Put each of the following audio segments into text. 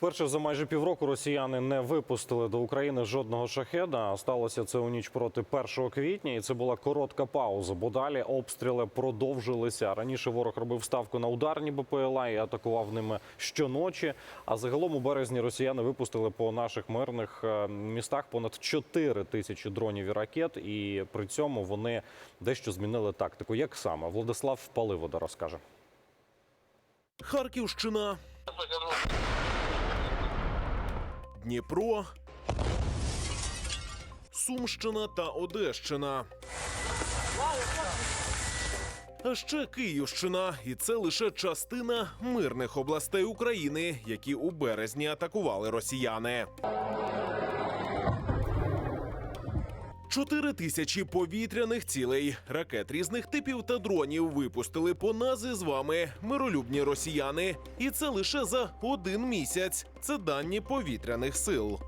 Вперше за майже півроку росіяни не випустили до України жодного шахеда. Сталося це у ніч проти 1 квітня, і це була коротка пауза. Бо далі обстріли продовжилися. Раніше ворог робив ставку на ударні БПЛА і атакував ними щоночі. А загалом у березні росіяни випустили по наших мирних е, містах понад 4 тисячі дронів і ракет. І при цьому вони дещо змінили тактику. Як саме Владислав Паливода розкаже. Харківщина. Дніпро. Сумщина та Одещина. А ще Київщина, і це лише частина мирних областей України, які у березні атакували росіяни. Чотири тисячі повітряних цілей, ракет різних типів та дронів випустили по нас із вами миролюбні росіяни. І це лише за один місяць. Це дані повітряних сил.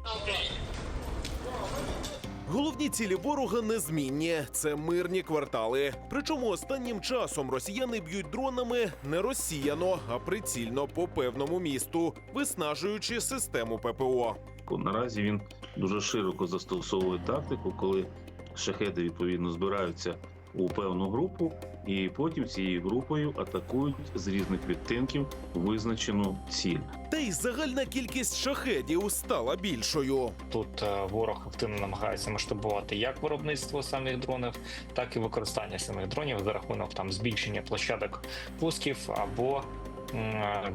Головні цілі ворога незмінні це мирні квартали. Причому останнім часом росіяни б'ють дронами не розсіяно, а прицільно по певному місту, виснажуючи систему ППО. Наразі він дуже широко застосовує тактику, коли шахеди відповідно збираються у певну групу, і потім цією групою атакують з різних відтинків визначену ціль. Та й загальна кількість шахедів стала більшою. Тут е, ворог активно намагається масштабувати як виробництво самих дронів, так і використання самих дронів за рахунок там збільшення площадок пусків або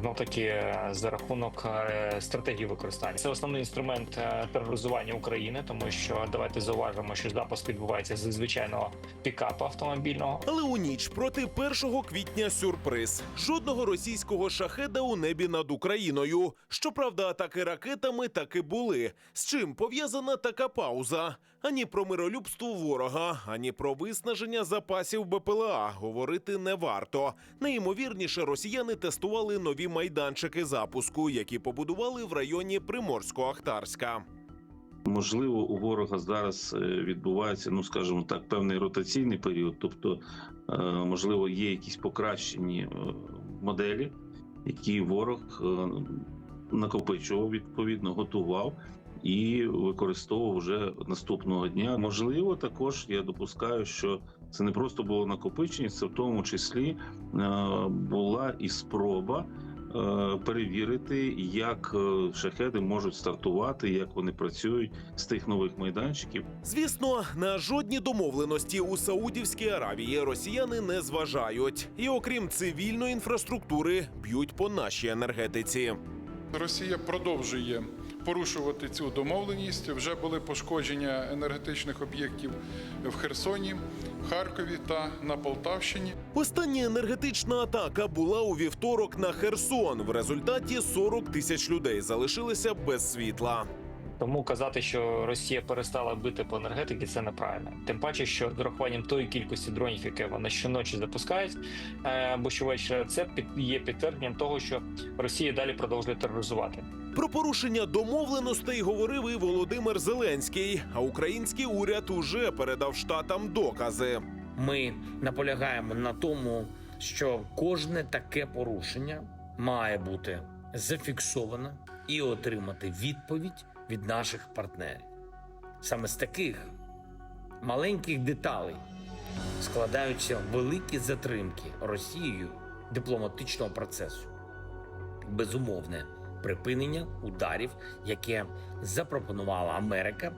ну таки за рахунок е, стратегії використання. Це основний інструмент е, тероризування України, тому що давайте зауважимо, що запуск відбувається з звичайного пікапа автомобільного. Але у ніч проти 1 квітня сюрприз. Жодного російського шахеда у небі над Україною. Щоправда, атаки ракетами таки були. З чим пов'язана така пауза? Ані про миролюбство ворога, ані про виснаження запасів БПЛА говорити не варто. Найімовірніше, росіяни тестували нові майданчики запуску, які побудували в районі Приморсько-Ахтарська. Можливо, у ворога зараз е, відбувається, ну скажімо так, певний ротаційний період, тобто, е, можливо, є якісь покращені е, моделі, які ворог накопичував відповідно, готував і використовував вже наступного дня. Можливо, також я допускаю, що це не просто було накопичення, це в тому числі е, була і спроба. е, Перевірити, як е, шахеди можуть стартувати, як вони працюють з тих нових майданчиків. Звісно, на жодні домовленості у Саудівській Аравії росіяни не зважають, і окрім цивільної інфраструктури б'ють по нашій енергетиці. Росія продовжує порушувати цю домовленість. Вже були пошкодження енергетичних об'єктів в Херсоні, Харкові та на Полтавщині. Остання енергетична атака була у вівторок на Херсон. В результаті 40 тисяч людей залишилися без світла. Тому казати, що Росія перестала бити по енергетиці, це неправильно. Тим паче, що з урахуванням тої кількості дронів, які вони щоночі запускають, е, або щовечора, це є підтвердженням того, що Росія далі продовжує тероризувати. Про порушення домовленостей говорив і Володимир Зеленський. А український уряд уже передав штатам докази. Ми наполягаємо на тому, що кожне таке порушення має бути зафіксовано і отримати відповідь від наших партнерів. Саме з таких маленьких деталей складаються великі затримки Росією дипломатичного процесу. Безумовне припинення ударів, яке запропонувала Америка,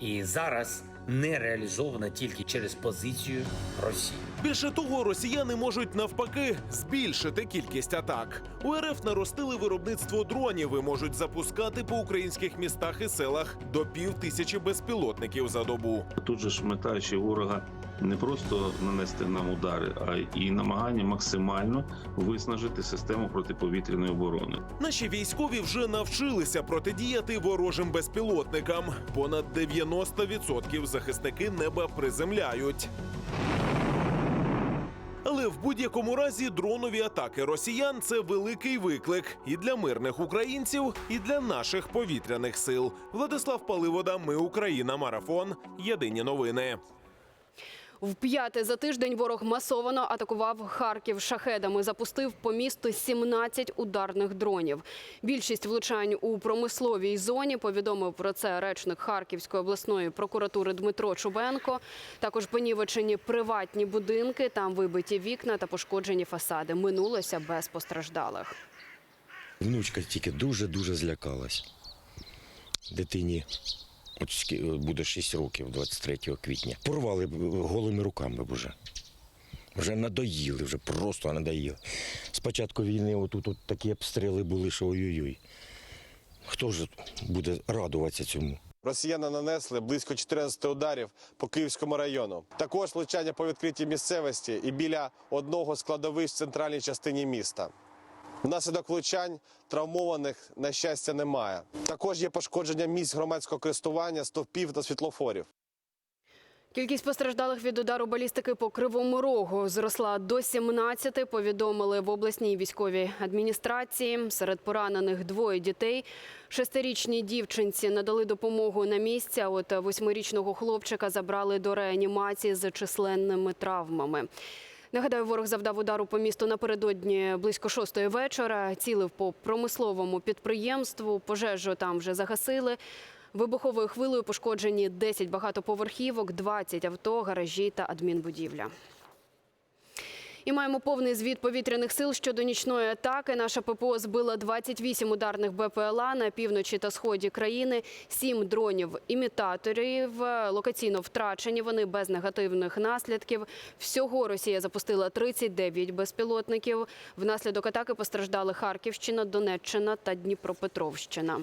і зараз не реалізована тільки через позицію Росії. Більше того, росіяни можуть навпаки збільшити кількість атак. У РФ наростили виробництво дронів і можуть запускати по українських містах і селах до пів тисячі безпілотників за добу. Тут же ж мета ще ворога не просто нанести нам удари, а і намагання максимально виснажити систему протиповітряної оборони. Наші військові вже навчилися протидіяти ворожим безпілотникам. Понад 90% захисники неба приземляють. Але в будь-якому разі дронові атаки росіян це великий виклик і для мирних українців, і для наших повітряних сил. Владислав Паливода, Ми Україна, марафон. Єдині новини. Вп'яте за тиждень ворог масовано атакував Харків шахедами. Запустив по місту 17 ударних дронів. Більшість влучань у промисловій зоні повідомив про це речник Харківської обласної прокуратури Дмитро Чубенко. Також понівечені приватні будинки, там вибиті вікна та пошкоджені фасади. Минулося без постраждалих. Внучка тільки дуже-дуже злякалась. Дитині от буде 6 років 23 квітня. Порвали голими руками б. Вже надоїли, вже просто надоїли. З початку війни отут от такі обстріли були, що ой-ой-ой. Хто ж буде радуватися цьому? Росіяни нанесли близько 14 ударів по Київському району. Також влучання по відкритій місцевості і біля одного з кладовищ в центральній частині міста. Внаслідок влучань травмованих, на щастя, немає. Також є пошкодження місць громадського користування, стовпів та світлофорів. Кількість постраждалих від удару балістики по кривому рогу зросла до 17, повідомили в обласній військовій адміністрації. Серед поранених двоє дітей. Шестирічній дівчинці надали допомогу на місці. а От восьмирічного хлопчика забрали до реанімації з численними травмами. Нагадаю, ворог завдав удару по місту напередодні близько шостої вечора. Цілив по промисловому підприємству. Пожежу там вже загасили. Вибуховою хвилею пошкоджені 10 багатоповерхівок, 20 авто, гаражі та адмінбудівля. І маємо повний звіт повітряних сил щодо нічної атаки. Наша ППО збила 28 ударних БПЛА на півночі та сході країни, 7 дронів-імітаторів. Локаційно втрачені вони без негативних наслідків. Всього Росія запустила 39 безпілотників. Внаслідок атаки постраждали Харківщина, Донеччина та Дніпропетровщина.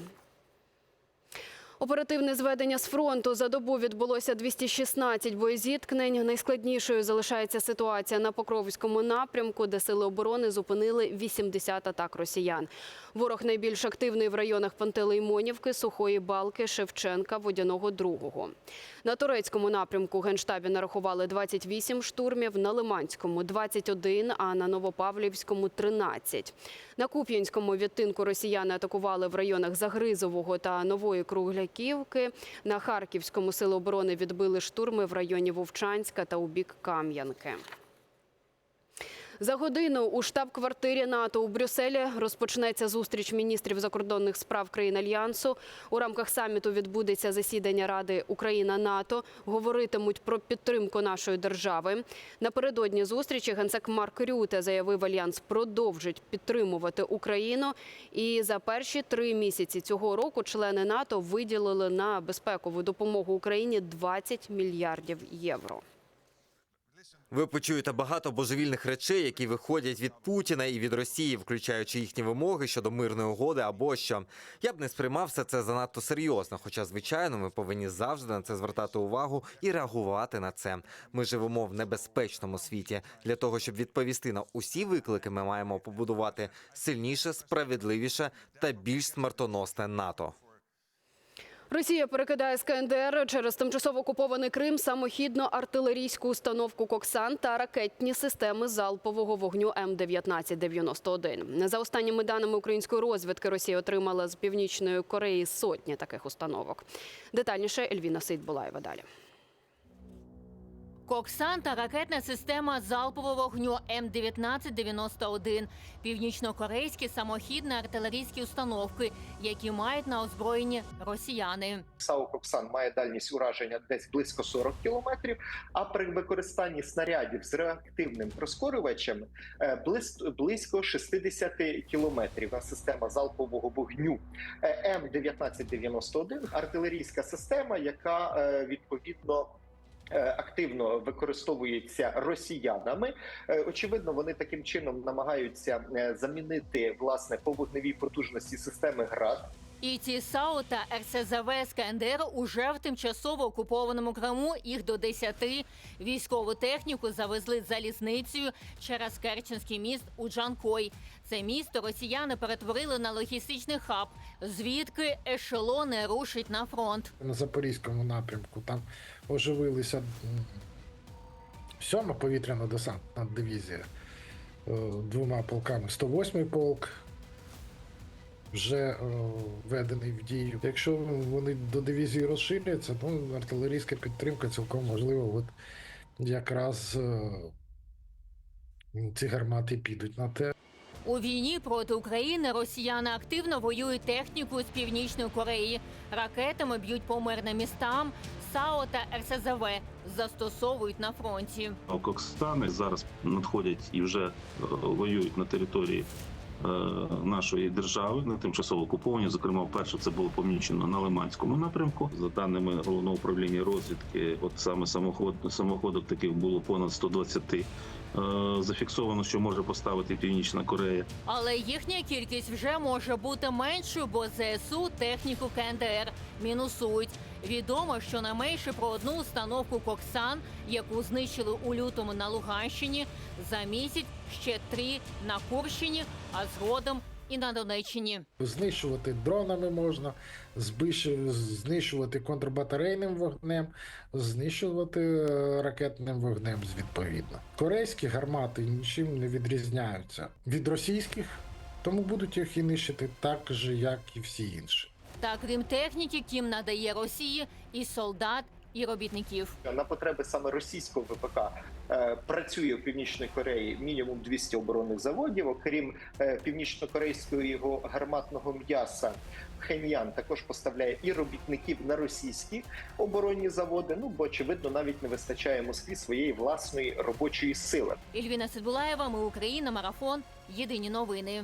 Оперативне зведення з фронту за добу відбулося 216 боєзіткнень. Найскладнішою залишається ситуація на Покровському напрямку, де сили оборони зупинили 80 атак росіян. Ворог найбільш активний в районах Пантелеймонівки, Сухої Балки, Шевченка, Водяного Другого. На турецькому напрямку генштабі нарахували 28 штурмів, на Лиманському – 21, а на Новопавлівському – 13. На Куп'янському відтинку росіяни атакували в районах Загризового та Нової Кругляківки. На Харківському силу оборони відбили штурми в районі Вовчанська та у бік Кам'янки. За годину у штаб-квартирі НАТО у Брюсселі розпочнеться зустріч міністрів закордонних справ країн альянсу. У рамках саміту відбудеться засідання Ради Україна-НАТО. Говоритимуть про підтримку нашої держави. Напередодні зустрічі генсек Марк Рюте заявив, альянс продовжить підтримувати Україну. І за перші три місяці цього року члени НАТО виділили на безпекову допомогу Україні 20 мільярдів євро. Ви почуєте багато божевільних речей, які виходять від Путіна і від Росії, включаючи їхні вимоги щодо мирної угоди або що. Я б не сприймав все це занадто серйозно. Хоча, звичайно, ми повинні завжди на це звертати увагу і реагувати на це. Ми живемо в небезпечному світі. Для того щоб відповісти на усі виклики, ми маємо побудувати сильніше, справедливіше та більш смертоносне НАТО. Росія перекидає з КНДР через тимчасово окупований Крим самохідну артилерійську установку Коксан та ракетні системи залпового вогню М-1991. За останніми даними української розвідки, Росія отримала з північної Кореї сотні таких установок. Детальніше Ельвіна Сейдбулаєва далі. Коксан та ракетна система залпового вогню М-1991 – північно-корейські самохідні артилерійські установки, які мають на озброєнні росіяни. САУ «Коксан» має дальність ураження десь близько 40 кілометрів, а при використанні снарядів з реактивним прискорювачем е, близько 60 кілометрів. А Система залпового вогню Е, М-1991 – артилерійська система, яка е, відповідно активно використовується росіянами. Е, Очевидно, вони таким чином намагаються е, замінити власне по вогневій потужності системи ГРАД. І ці САУ та РСЗВ з КНДР уже в тимчасово окупованому Криму. Їх до 10. Військову техніку завезли залізницею через Керченський міст у Джанкой. Це місто росіяни перетворили на логістичний хаб, звідки ешелони рушать на фронт. на запорізькому напрямку. Там оживилися Сьома повітряно-десантна дивізія е, двома полками 108-й полк вже е, введений в дію. Якщо вони до дивізії розширяться, то артилерійська підтримка цілком можливо, от якраз е, ці гармати підуть на те. У війні проти України росіяни активно воюють техніку з північної Кореї. Ракетами б'ють по мирним містам. САО та РСЗВ застосовують на фронті. Кокстани зараз надходять і вже е, воюють на території нашої держави на тимчасово окуповані. Зокрема, вперше це було помічено на Лиманському напрямку. За даними головного управління розвідки, от саме самоход самоходок таких було понад 120. Е, Зафіксовано, що може поставити Північна Корея. Але їхня кількість вже може бути меншою, бо ЗСУ техніку КНДР мінусують. Відомо, що не менше про одну установку Коксан, яку знищили у лютому на Луганщині, за місяць ще три на Курщині, а згодом і на Донеччині. Знищувати дронами можна, знищувати контрбатарейним вогнем, знищувати е, ракетним вогнем відповідно. Корейські гармати нічим не відрізняються від російських, тому будуть їх і нищити так же, як і всі інші. Та крім техніки, Кім надає Росії і солдат, і робітників. На потреби саме російського ВПК е, працює в Північній Кореї мінімум 200 оборонних заводів. Окрім е, північно-корейського його гарматного м'яса, Пхеньян також поставляє і робітників на російські оборонні заводи. Ну бо очевидно навіть не вистачає Москві своєї власної робочої сили. Ільвіна Сидбулаєва, ми Україна, марафон. Єдині новини.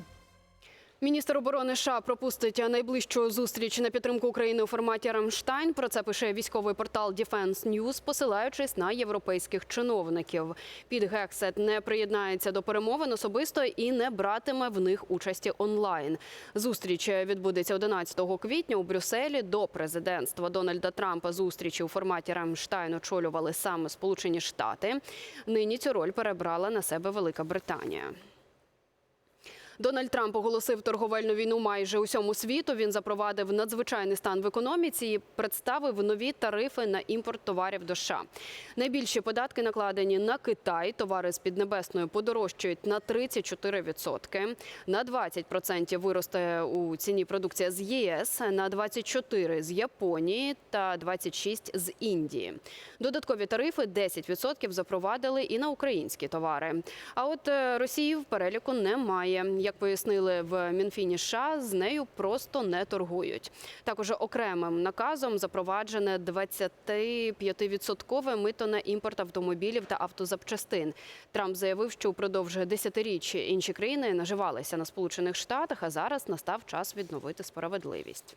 Міністр оборони США пропустить найближчу зустріч на підтримку України у форматі Рамштайн. Про це пише військовий портал Defense News, посилаючись на європейських чиновників. Під Гексет не приєднається до перемовин особисто і не братиме в них участі онлайн. Зустріч відбудеться 11 квітня у Брюсселі. До президентства Дональда Трампа зустрічі у форматі Рамштайн очолювали саме Сполучені Штати. Нині цю роль перебрала на себе Велика Британія. Дональд Трамп оголосив торговельну війну майже усьому світу. Він запровадив надзвичайний стан в економіці і представив нові тарифи на імпорт товарів до США. Найбільші податки накладені на Китай. Товари з Піднебесною подорожчають на 34%. На 20% виросте у ціні продукція з ЄС, на 24% з Японії та 26% з Індії. Додаткові тарифи 10% запровадили і на українські товари. А от е, Росії в переліку немає. Як пояснили в Мінфіні США, з нею просто не торгують. Також окремим наказом запроваджене 25% мито на імпорт автомобілів та автозапчастин. Трамп заявив, що упродовж десятиріч інші країни наживалися на Сполучених Штатах, а зараз настав час відновити справедливість.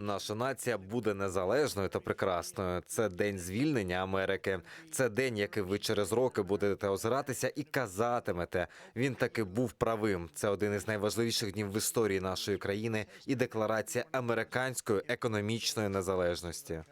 Наша нація буде незалежною та прекрасною. Це день звільнення Америки. Це день, який ви через роки будете озиратися і казатимете. Він таки був правим. Це один із найважливіших днів в історії нашої країни і декларація американської економічної незалежності.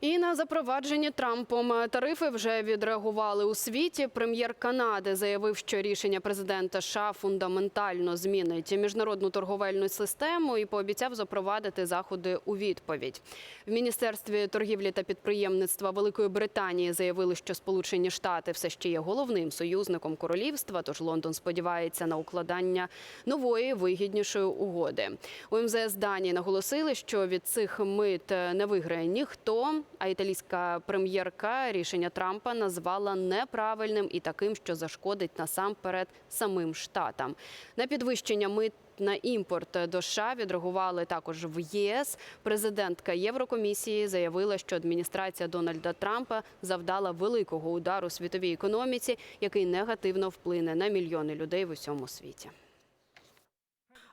І на запровадження Трампом тарифи вже відреагували у світі. Прем'єр Канади заявив, що рішення президента США фундаментально змінить міжнародну торговельну систему і пообіцяв запровадити заходи у відповідь. В міністерстві торгівлі та підприємництва Великої Британії заявили, що Сполучені Штати все ще є головним союзником королівства. Тож Лондон сподівається на укладання нової вигіднішої угоди. У МЗС Данії наголосили, що від цих мит не виграє ніхто. А італійська прем'єрка рішення Трампа назвала неправильним і таким, що зашкодить насамперед самим штатам. На підвищення мит на імпорт до США відреагували також в ЄС. Президентка Єврокомісії заявила, що адміністрація Дональда Трампа завдала великого удару світовій економіці, який негативно вплине на мільйони людей в усьому світі.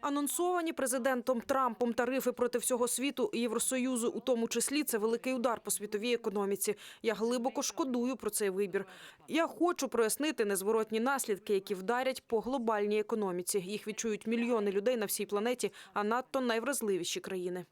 Анонсовані президентом Трампом тарифи проти всього світу і Євросоюзу, у тому числі, це великий удар по світовій економіці. Я глибоко шкодую про цей вибір. Я хочу прояснити незворотні наслідки, які вдарять по глобальній економіці. Їх відчують мільйони людей на всій планеті, а надто найвразливіші країни.